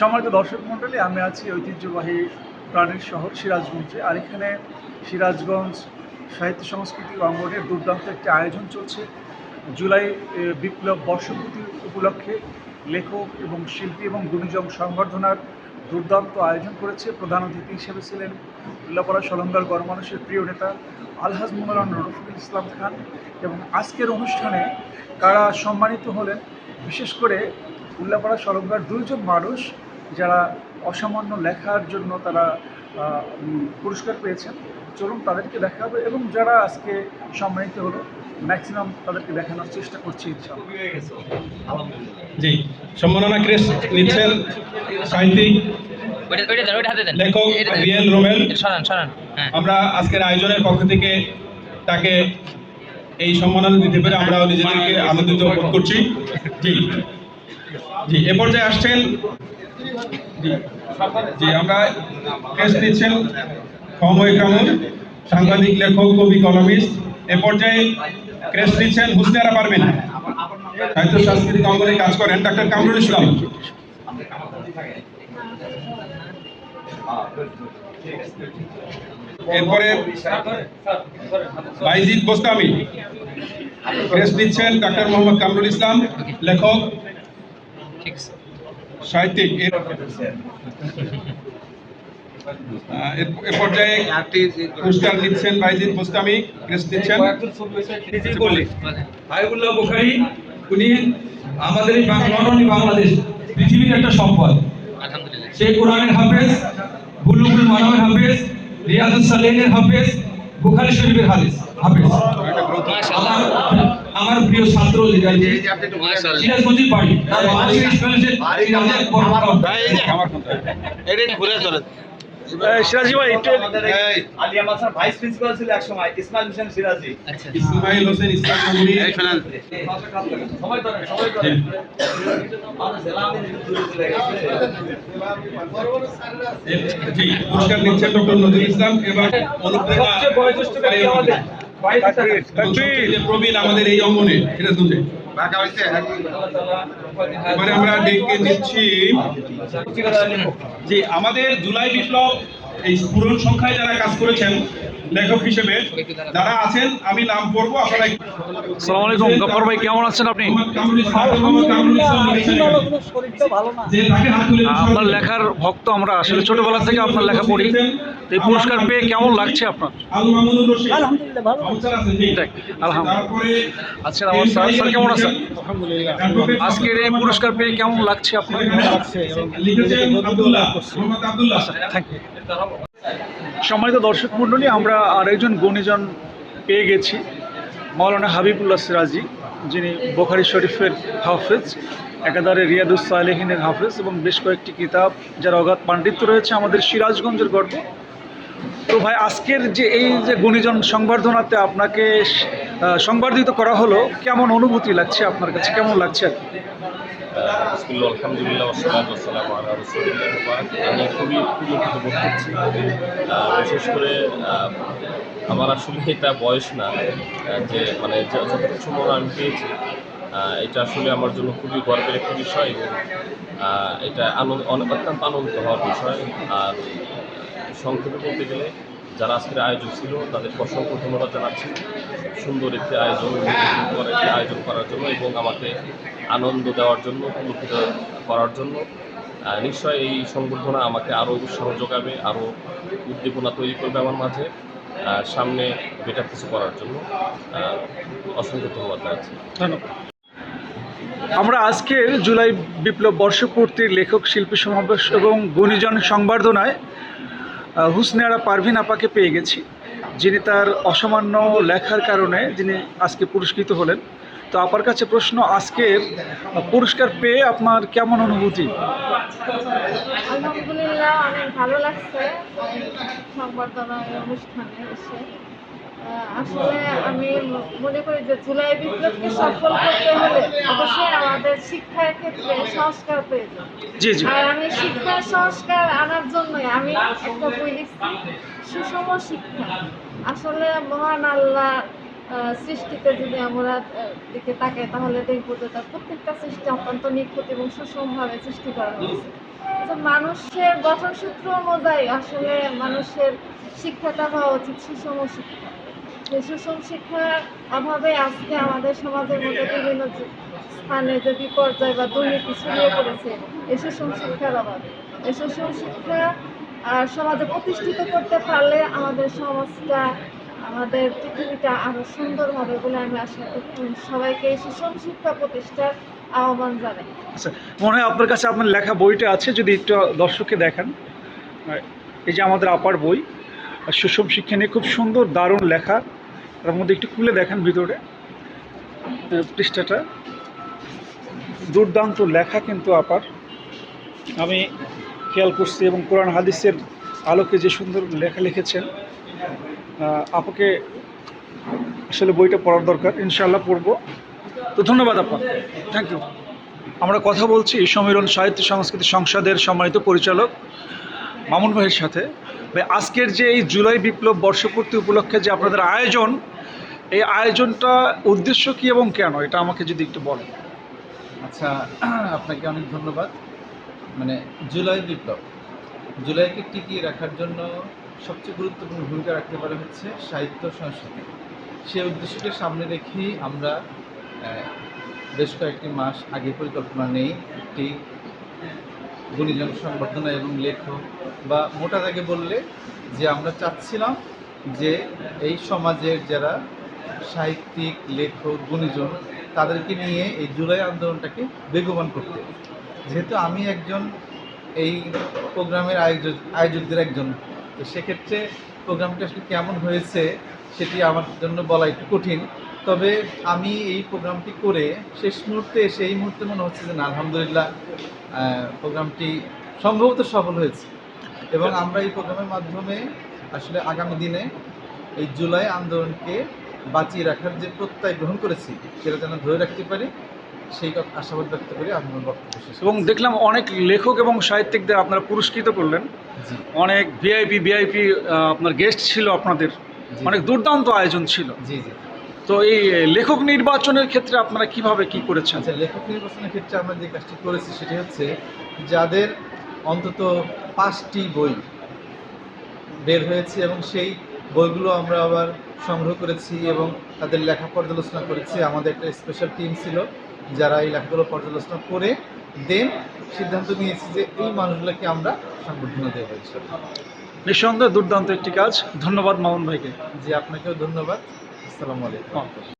সম্মানিত দর্শক মণ্ডলী, আমি আছি ঐতিহ্যবাহী প্রাণীর শহর সিরাজগঞ্জে আর এখানে সিরাজগঞ্জ সাহিত্য সংস্কৃতি অঙ্গনের দুর্দান্ত একটি আয়োজন চলছে। জুলাই বিপ্লব বর্ষপূর্তি উপলক্ষে লেখক এবং শিল্পী এবং গুণীজন সংবর্ধনার দুর্দান্ত আয়োজন করেছে। প্রধান অতিথি হিসেবে ছিলেন উল্লাপাড়া সলঙ্গার গণমানুষের প্রিয় নেতা আলহাজ মোহরান রফিকুল ইসলাম খান এবং আজকের অনুষ্ঠানে কারা সম্মানিত হলেন? বিশেষ করে উল্লাপাড়া সলঙ্গার দুইজন মানুষ যারা অসামান্য লেখার জন্য তারা পুরস্কার পেয়েছেন চলুন তাদেরকে দেখা হবে এবং যারা আজকে সম্মানিত হলো ম্যাক্সিমাম তাদেরকে দেখানোর চেষ্টা করছি ইনশাআল্লাহ। জি সম্মাননা ক্রেস্ট নিচ্ছেন সাহিত্যিক লেখক রোমেল হ্যাঁ। আমরা আজকের আয়োজনের পক্ষ থেকে তাকে এই সম্মাননা দিতে পেরে আমরাও নিজেদেরকে আনন্দিত বোধ করছি। জি জি এ পর্যায়ে আসছেন জি, আমরা কামুন, সাংবাদিক, লেখক, কবি, কলমিস্ট। এ পর্যায়ে ক্রেস্ট নিচ্ছেন হুসনেরা পারবেন সাহিত্য সাংস্কৃতিক অঙ্গনে কাজ করেন ডাক্তার কামরুল ইসলাম। এরপরে বাইজিদ বোস্তামি ক্রেস্ট নিচ্ছেন ডাক্তার মোহাম্মদ কামরুল ইসলাম, লেখক। ঠিক আছে সাহিত্যিক এ পর্যায়ে পুরস্কার নিচ্ছেন বাইজিদ বোস্তামি ক্রেস্ট নিচ্ছেন বলেন। হাবিবুল্লাহ উনি আমাদের এই বাংলাদেশ পৃথিবীর একটা সম্পদ। আলহামদুলিল্লাহ। সেই কোরআনের হাফেজ বুলুগুল মানবের হাফেজ রিয়াজুস সালেহিনের হাফেজ বুখারী শরীফের হাফেজ। মাশাআল্লাহ। আমার প্রিয় ছাত্র যেটা যে মাশাআল্লাহ সিরাজগঞ্জের বাড়ি। তার বাংলাদেশ ইসমাইলের সিরাজের বড় বড় আমার কথা। সিরাজি ভাই একটু আলিয়া মাসার ভাইস প্রিন্সিপাল ছিল এক সময় ইসমাইল হোসেন সিরাজি আচ্ছা। ইসমাইল হোসেন ইসলাম নগরী সবাই ধরে সবাই ধরে আমাদের জেলা দূরে চলে গেছে। পুরস্কার নিচ্ছেন ডক্টর নজরুল ইসলাম এবার অনুপ্রেরণা সবচেয়ে বয়োজ্যেষ্ঠ ব্যক্তি আমাদের। প্রবীণ আমাদের এই অঙ্গনে এবারে আমরা ডেকে নিচ্ছি আমাদের জুলাই বিপ্লব এই পূরণ সংখ্যায় যারা কাজ করেছেন লেখক হিসেবে যারা আছেন আমি নাম পড়ব আপনারা একটু- সালাম আলাইকুম। গফর ভাই কেমন আছেন আপনি? আপনার লেখার ভক্ত আমরা আসলে ছোটবেলা থেকে আপনার লেখা পড়ি। এই পুরস্কার পেয়ে কেমন লাগছে আপনার? আলু আলহামদুলিল্লাহ ভালো আছেন জি যাক, আলহামদুলিল্লাহ। তারপরে আচ্ছা আমার স্যার স্যার কেমন আছেন? আজকের এই পুরস্কার পেয়ে কেমন লাগছে আপনার? লিখেছেন আব্দুল্লাহ মোহাম্মদ আব্দুল্লাহ। থ্যাংক ইউ সম্মানিত দর্শক মণ্ডলী, আমরা আরেকজন গুণীজন পেয়ে গেছি, মৌলানা হাবিবুল্লাহ সিরাজি, যিনি বোখারি শরীফের হাফেজ, একাধারে রিয়াদুস সালেহিনের হাফেজ এবং বেশ কয়েকটি কিতাব যার অগাধ পাণ্ডিত্য রয়েছে আমাদের সিরাজগঞ্জের গর্ব। তো ভাই, আজকের যে এই যে গুণীজন সংবর্ধনাতে আপনাকে সংবর্ধিত করা হলো, কেমন অনুভূতি লাগছে আপনার কাছে? কেমন লাগছে আর কি? বিসমিল্লাহ আলহামদুলিল্লাহ আলা রাসূলিল্লাহ আমি খুবই পুলকিত বোধ করছি। বিশেষ করে আমার আসলে এটা বয়স না যে মানে যতটুকু সময় আমি পেয়েছি। এটা আসলে আমার জন্য খুবই গর্বের একটি বিষয় এবং এটা আনন্দ অত্যন্ত আনন্দিত হওয়ার বিষয়। আর সংক্ষেপে বলতে গেলে যারা আজকের আয়োজক ছিল, তাদেরকে অসংখ্য ধন্যবাদ জানাচ্ছি। সুন্দর একটি আয়োজন একটি আয়োজন করার জন্য এবং আমাকে আনন্দ দেওয়ার জন্য পুলকিত করার জন্য। নিশ্চয় এই সংবর্ধনা আমাকে আরও উৎসাহ যোগাবে, আরও উদ্দীপনা তৈরি করবে আমার মাঝে। সামনে বেটার কিছু করার জন্য অসংখ্য ধন্যবাদ জানাচ্ছি। ধন্যবাদ। আমরা আজকের জুলাই বিপ্লব বর্ষপূর্তির লেখক, শিল্পী সমাবেশ এবং গুণীজন সংবর্ধনায় আহ, হুসনেয়ারা পারভিন আপাকে পেয়ে গেছি। যিনি তার অসামান্য লেখার কারণে যিনি আজকে পুরস্কৃত হলেন। তো আপার কাছে প্রশ্ন আজকের পুরস্কার পেয়ে আপনার কেমন অনুভূতি? আসলে আমি মনে করি যে জুলাই বিপ্লবকে সফল করতে হলে আমাদের শিক্ষার ক্ষেত্রে সংস্কার প্রয়োজন। জি জি। আর আমি শিক্ষার সংস্কার আনার জন্যই আমি একটা বই লিখছি সুষম শিক্ষা। আসলে মহান আল্লাহ সৃষ্টিতে যদি আমরা দিকে তাকাই তাহলে দেখব যে তার প্রত্যেকটা সৃষ্টি অত্যন্ত নিখুঁত এবং সুষমভাবে সৃষ্টি করা হয়েছে। মানুষের গঠনসূত্র অনুযায়ী আসলে মানুষের শিক্ষাটা হওয়া উচিত সুষম শিক্ষা। সুষম শিক্ষার অভাবে আজকে আমাদের সমাজের মধ্যে বিভিন্ন স্থানে যে বিপর্যয় বা দুর্নীতি ছড়িয়ে পড়েছে এই সুষম শিক্ষার অভাবে। এই সুষম শিক্ষা আর সমাজে প্রতিষ্ঠিত করতে পারলে আমাদের সমাজটা, আমাদের পৃথিবীটা আরও সুন্দর হবে বলে আমি আশা করি সবাইকে সুষম শিক্ষা প্রতিষ্ঠার আহ্বান জানাই। আচ্ছা মনে হয় আপনার কাছে আপনার লেখা বইটা আছে, যদি একটু দর্শককে দেখান। এই যে আমাদের আপার বই সুষম শিক্ষা নিয়ে খুব সুন্দর, দারুণ লেখা। তার মধ্যে একটু খুলে দেখেন ভিতরে। পৃষ্ঠাটা। দুর্দান্ত লেখা কিন্তু আপার। আমি খেয়াল করছি এবং কোরআন হাদিসের আলোকে যে সুন্দর লেখা লিখেছেন আপাকে আসলে বইটা পড়ার দরকার। ইনশাল্লাহ পড়ব। তো ধন্যবাদ আপনার থ্যাংক ইউ আমরা কথা বলছি সমীরণ সাহিত্য সংস্কৃতি সংসদের সম্মানিত পরিচালক মামুন ভাইয়ের সাথে। ভাই, আজকের যে এই জুলাই বিপ্লব বর্ষপূর্তি উপলক্ষে যে আপনাদের আয়োজন, এই আয়োজনটা উদ্দেশ্য কি এবং কেন? এটা আমাকে যদি একটু বলেন। আচ্ছা আপনাকে অনেক ধন্যবাদ। মানে জুলাই বিপ্লব, জুলাইকে টিকিয়ে রাখার জন্য সবচেয়ে গুরুত্বপূর্ণ ভূমিকা রাখতে পারে হচ্ছে সাহিত্য সংস্কৃতি। সেই উদ্দেশ্যকে সামনে রেখেই আমরা বেশ কয়েকটি মাস আগে পরিকল্পনা নেই একটি গুণীজন সংবর্ধনা এবং লেখক বা মোটা দাগে বললে যে আমরা চাচ্ছিলাম যে এই সমাজের যারা সাহিত্যিক, লেখক, গুণীজন, তাদেরকে নিয়ে এই জুলাই আন্দোলনটাকে বেগবান করতে। যেহেতু আমি একজন এই প্রোগ্রামের আয়োজক, আয়োজকদের একজন, তো সেক্ষেত্রে প্রোগ্রামটা আসলে কেমন হয়েছে সেটি আমার জন্য বলা একটু কঠিন। তবে আমি এই প্রোগ্রামটি করে শেষ মুহূর্তে এসে এই মুহূর্তে মনে হচ্ছে যে না, আলহামদুলিল্লাহ প্রোগ্রামটি সম্ভবত সফল হয়েছে। এবং আমরা এই প্রোগ্রামের মাধ্যমে আসলে আগামী দিনে এই জুলাই আন্দোলনকে বাঁচিয়ে রাখার যে প্রত্যয় গ্রহণ করেছি সেটা যেন ধরে রাখতে পারি সেই কথা আশাবাদ ব্যক্ত করে আমি। এবং দেখলাম অনেক লেখক এবং সাহিত্যিকদের আপনারা পুরস্কৃত করলেন। অনেক ভিআইপি ভিআইপি আপনার গেস্ট ছিল আপনাদের। অনেক দুর্দান্ত আয়োজন ছিল। জি জি। তো এই লেখক নির্বাচনের ক্ষেত্রে আপনারা কীভাবে কি করেছেন? আচ্ছা লেখক নির্বাচনের ক্ষেত্রে আমরা যে কাজটি করেছি সেটি হচ্ছে যাদের অন্তত পাঁচটি বই বের হয়েছে এবং সেই বইগুলো আমরা আবার সংগ্রহ করেছি এবং তাদের লেখা পর্যালোচনা করেছি। আমাদের একটা স্পেশাল টিম ছিল যারা এই লেখাগুলো পর্যালোচনা করে দেন সিদ্ধান্ত নিয়েছি যে এই মানুষগুলোকে আমরা সংবর্ধনা দেওয়া হয়েছে। নিঃসন্দেহে দুর্দান্ত একটি কাজ। ধন্যবাদ মামুন ভাইকে। জি আপনাকেও ধন্যবাদ। আসসালামু আলাইকুম।